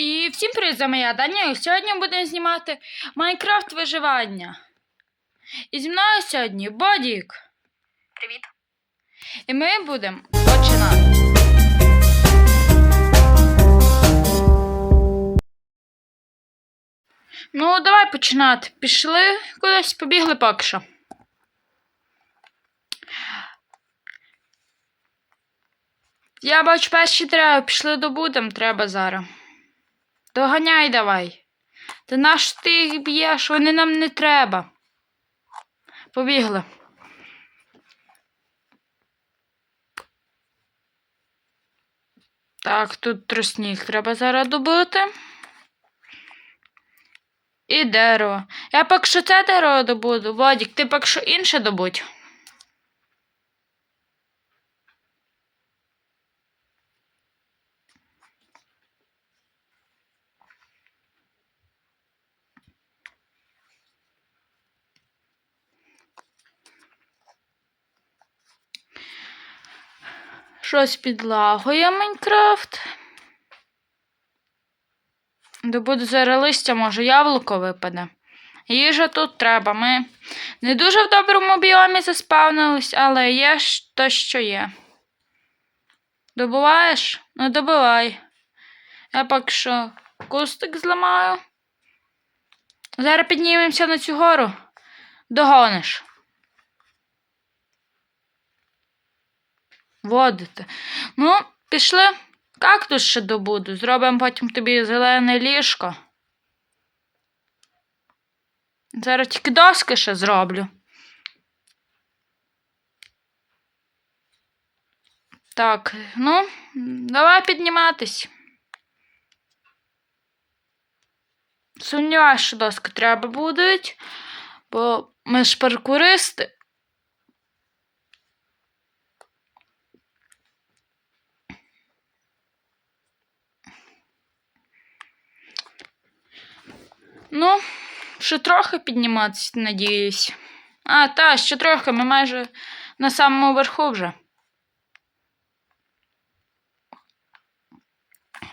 І всім привіт, з вами я Даня. Сьогодні будемо знімати Майнкрафт виживання. І зі мною сьогодні Бодік. Привіт. І ми будемо починати. Ну, давай починати. Пішли кудись, побігли поки що. Я бачу перші треба, пішли добудем, треба зараз. Доганяй давай. Та наш ти б'єш, вони нам не треба. Побігли. Так, тут тростник треба зараз добути. І дерево. Я поки що це дерево добуду. Владік, ти поки що інше добудь. Щось підлагує Майнкрафт. Добуду зараз листя, може яблуко випаде. Їжа тут треба. Ми не дуже в доброму біомі заспавнились, але є то, що є. Добуваєш? Ну добивай. Я поки що кустик зламаю. Зараз піднімемося на цю гору. Догониш. Водити. Ну, пішли. Кактус ще добуду. Зробимо потім тобі зелене ліжко. Зараз тільки доски ще зроблю. Так, ну, давай підніматись. Сумніваюся, що доски треба будуть, бо ми ж паркуристи. Ну, ще трохи підніматися, надіюсь. А, та, ще трохи, ми майже на самому верху вже.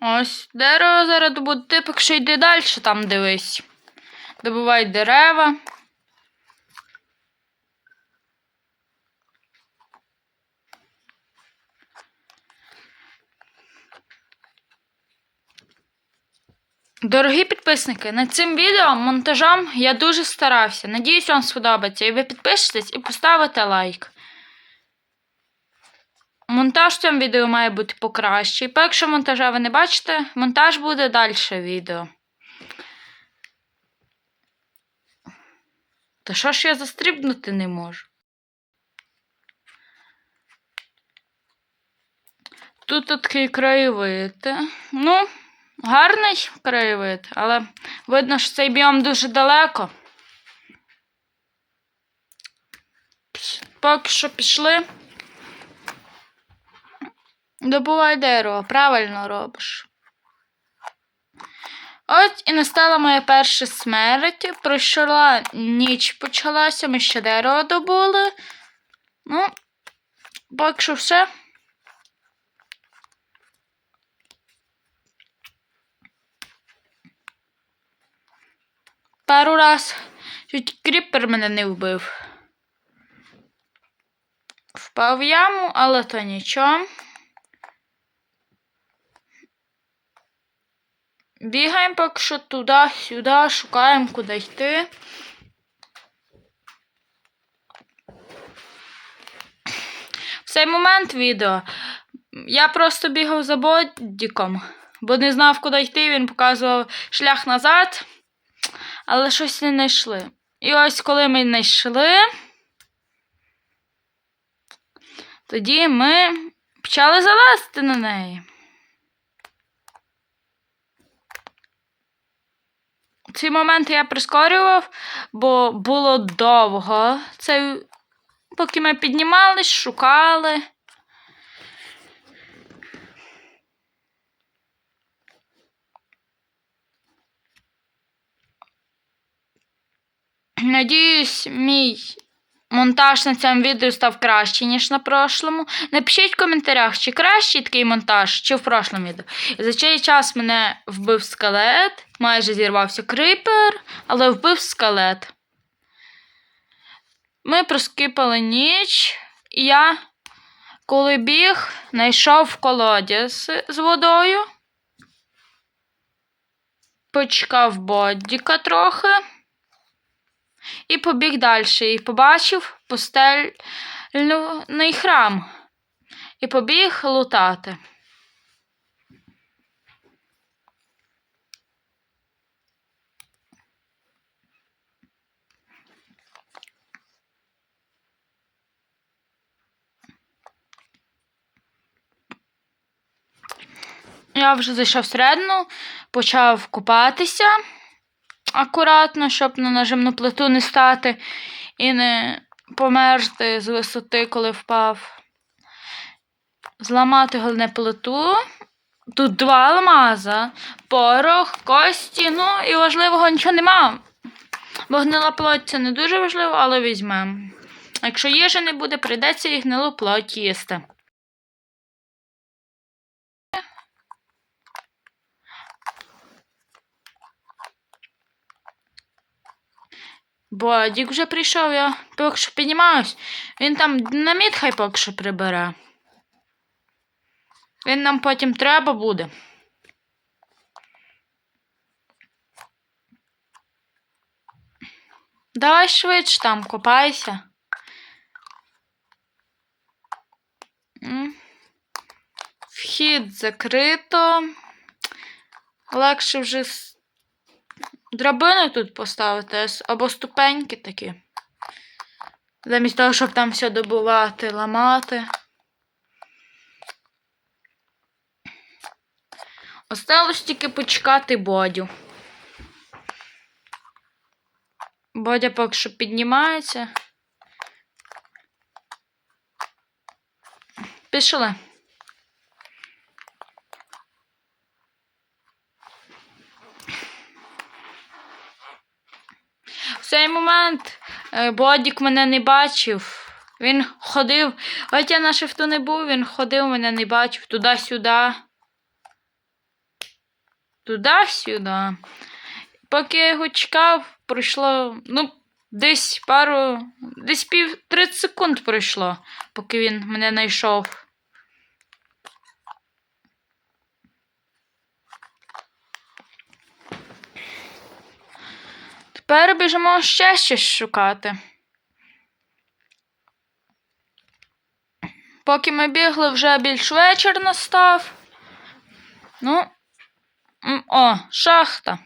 Ось дерево зараз буде тип, якщо йди далі, там дивись. Добувай дерева. Дорогі підписники, над цим відео монтажом я дуже старався. Надіюсь, вам сподобається. І ви підпишетесь і поставите лайк. Монтаж в цьому відео має бути покращий. Бо якщо монтажа ви не бачите, монтаж буде далі відео. Та що ж я застрібнути не можу? Тут такий краєвид. Ну, гарний краєвид, але видно, що цей біом дуже далеко. Поки що пішли. Добувай дерево, правильно робиш. Ось і настала моя перша смерть. Пройшла ніч почалася, ми ще дерево добули. Ну, поки що все. Пару раз чуть кріпер мене не вбив. Впав яму, але то нічого. Бігаємо поки що туди-сюди, шукаємо, куди йти. В цей момент відео я просто бігав за бодіком, бо не знав, куди йти. Він показував шлях назад, але щось не знайшли. І ось коли ми знайшли, тоді ми почали залазити на неї. Ці моменти я прискорював, бо було довго. Це поки ми піднімались, шукали. Надіюсь, мій монтаж на цьому відео став кращий, ніж на прошлому. Напишіть в коментарях, чи кращий такий монтаж, чи в прошлому відео. За цей час мене вбив скелет, майже зірвався крипер, але вбив скелет. Ми проскипали ніч, і я, коли біг, знайшов колодязь з водою. Почекав бодіка трохи. І побіг далі. І побачив пустельний храм. І побіг лутати. Я вже зайшов всередину, почав купатися акуратно, щоб на нажимну плиту не стати і не померти з висоти, коли впав. Зламати головне плиту. Тут два алмаза, порох, кості, ну і важливого нічого нема. Бо гнила плоть це не дуже важливо, але візьмемо. Якщо їжі не буде, прийдеться і гнилу плоть їсти. Бо Дік вже прийшов, я поки що піднімаюсь. Він там динаміт хай поки що прибере. Він нам потім треба буде. Давай швидше там копайся. Вхід закрито. Легше вже драбину тут поставити або ступеньки такі. Замість того, щоб там все добувати, ламати. Осталось тільки почекати Бодю. Бодя поки що піднімається. Пішли. В цей момент е, Бодік мене не бачив. Він ходив, я на шифту не був, він ходив, мене не бачив туди-сюди. Туди-сюди. Поки я його чекав, пройшло, ну, десь пару, десь пів 30 секунд пройшло, поки він мене знайшов. Тепер біжимо ще щось шукати. Поки ми бігли, вже більш вечір настав. Ну, о, шахта.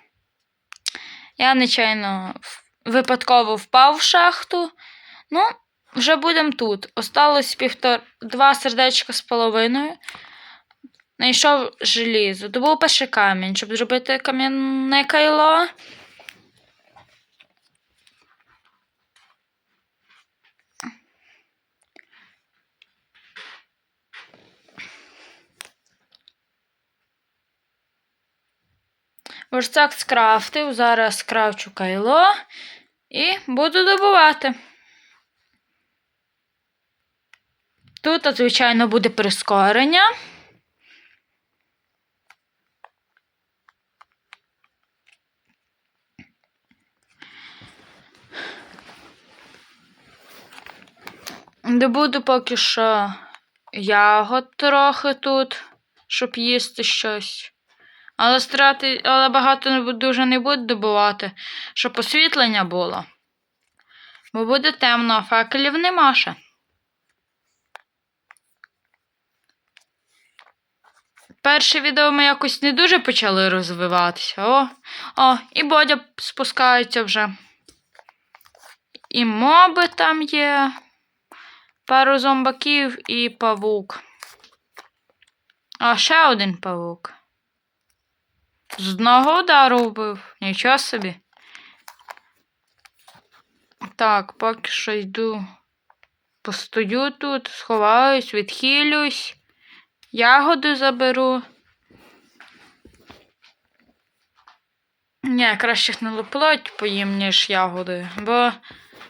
Я нечайно випадково впав в шахту. Ну, вже будемо тут. Осталось півтор... два сердечка з половиною. Знайшов желізо. Добув перший камінь, щоб зробити кам'яне кайло. Верстак скрафтив, зараз скрафчу кайло і буду добувати. Тут, звичайно, буде прискорення. Добуду поки що ягод трохи тут, щоб їсти щось. Але страти, але багато дуже не буду добувати, щоб освітлення було. Бо буде темно, а факелів нема ще. Перше відео ми якось не дуже почали розвиватися. О, о, і Бодя спускається вже. І моби там є. Пару зомбаків і павук. А ще один павук. З одного удару вбив. Нічого собі. Так, поки що йду. Постою тут, сховаюсь, відхилюсь. Ягоду заберу. Ні, краще гнилу плоть поїм, ніж ягоди, бо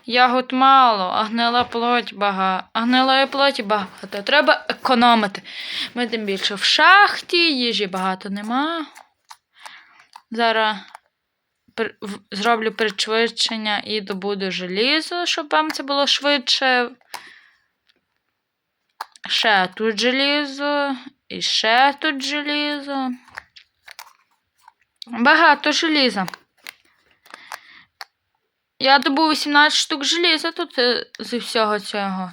Ягод мало, а гнила плоть багато. А гнилої плоті багато. Треба економити. Ми тим більше в шахті, їжі багато нема. Зараз зроблю пришвидшення і добуду желізо, щоб вам це було швидше. Ще тут желізо, і ще тут желізо. Багато желіза. Я добув 18 штук желіза тут е, зі всього цього.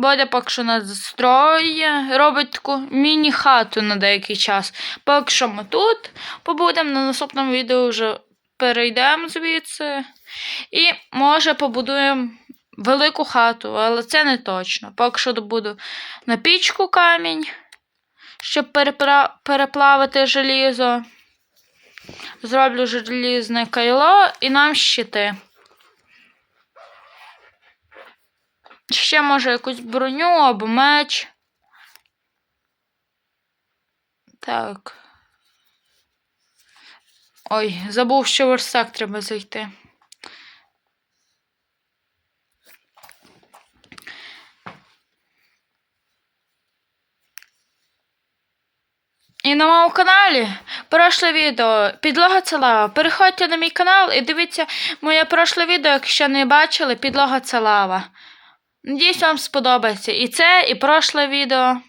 Бодя поки що нас застроює, робить таку міні-хату на деякий час. Поки що ми тут побудемо, на наступному відео вже перейдемо звідси. І може побудуємо велику хату, але це не точно. Поки що добуду на пічку камінь, щоб перепра- переплавити желізо. Зроблю желізне кайло і нам щити. Ще може якусь броню або меч. Так. Ой, забув, що верстак треба зайти. І на моєму каналі прошле відео Підлога це лава. Переходьте на мій канал і дивіться моє прошле відео, якщо не бачили, підлога це лава. Надіюсь, вам сподобається і це, і прошле відео.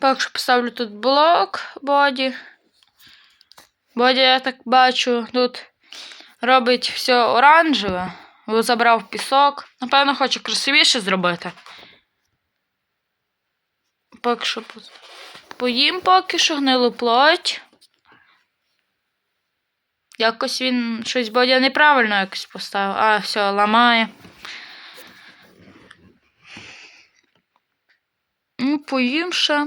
Поки що поставлю тут блок боді. Боді, я так бачу, тут робить все оранжеве. Забрав пісок. Напевно, хоче красивіше зробити. Поки що поїм поки що гнилу плоть. Якось він щось Бодя неправильно якось поставив. А, все, ламає. Ну, поїм ще.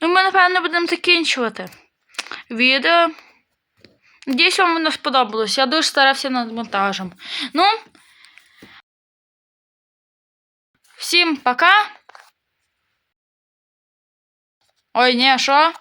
Ну, ми, напевно, будемо закінчувати відео. Надіюсь, вам воно сподобалось. Я дуже старався над монтажем. Ну. Всім пока. Ой, ні, що?